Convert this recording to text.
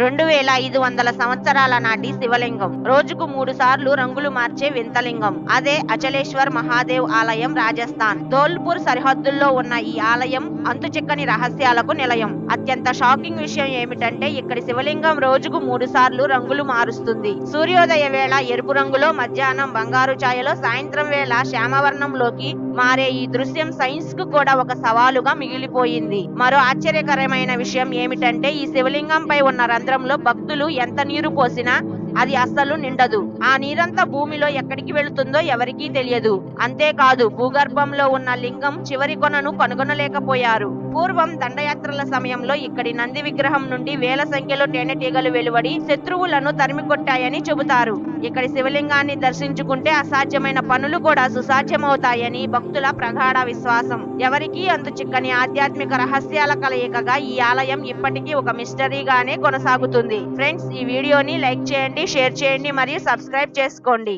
రెండు వేల ఐదు వందల సంవత్సరాల నాటి శివలింగం. రోజుకు మూడు సార్లు రంగులు మార్చే వింతలింగం. అదే అచలేశ్వర్ మహాదేవ్ ఆలయం రాజస్థాన్. ధోల్పూర్ సరిహద్దుల్లో ఉన్న ఈ ఆలయం అంతుచిక్కని రహస్యాలకు నిలయం. అత్యంత షాకింగ్ విషయం ఏమిటంటే ఇక్కడి శివలింగం రోజుకు మూడు సార్లు రంగులు మారుస్తుంది. సూర్యోదయ వేళ ఎరుపు రంగులో మధ్యాహ్నం బంగారు ఛాయలో సాయంత్రం వేళ శ్యామవర్ణంలోకి మారే ఈ దృశ్యం సైన్స్కు కూడా ఒక సవాలుగా మిగిలిపోయింది. మరో ఆశ్చర్యకరమైన విషయం ఏమిటంటే ఈ శివలింగంపై ఉన్న క్షేత్రంలో భక్తులు ఎంత నీరు పోసినా అది అస్సలు నిండదు. ఆ నీరంతా భూమిలో ఎక్కడికి వెళుతుందో ఎవరికీ తెలియదు. అంతేకాదు భూగర్భంలో ఉన్న లింగం చివరి కొనను కనుగొనలేకపోయారు. పూర్వం దండయాత్రల సమయంలో ఇక్కడి నంది విగ్రహం నుండి వేల సంఖ్యలో తేనెటీగలు వెలువడి శత్రువులను తరిమికొట్టాయని చెబుతారు. ఇక్కడ శివలింగాన్ని దర్శించుకుంటే అసాధ్యమైన పనులు కూడా సుసాధ్యమవుతాయని భక్తుల ప్రగాఢ విశ్వాసం. ఎవరికీ అంతు చిక్కని ఆధ్యాత్మిక రహస్యాల కలయికగా ఈ ఆలయం ఇప్పటికీ ఒక మిస్టరీగానే కొనసాగుతుంది. ఫ్రెండ్స్ ఈ వీడియోని లైక్ చేయండి షేర్ చేయండి మరియు సబ్స్క్రైబ్ చేసుకోండి.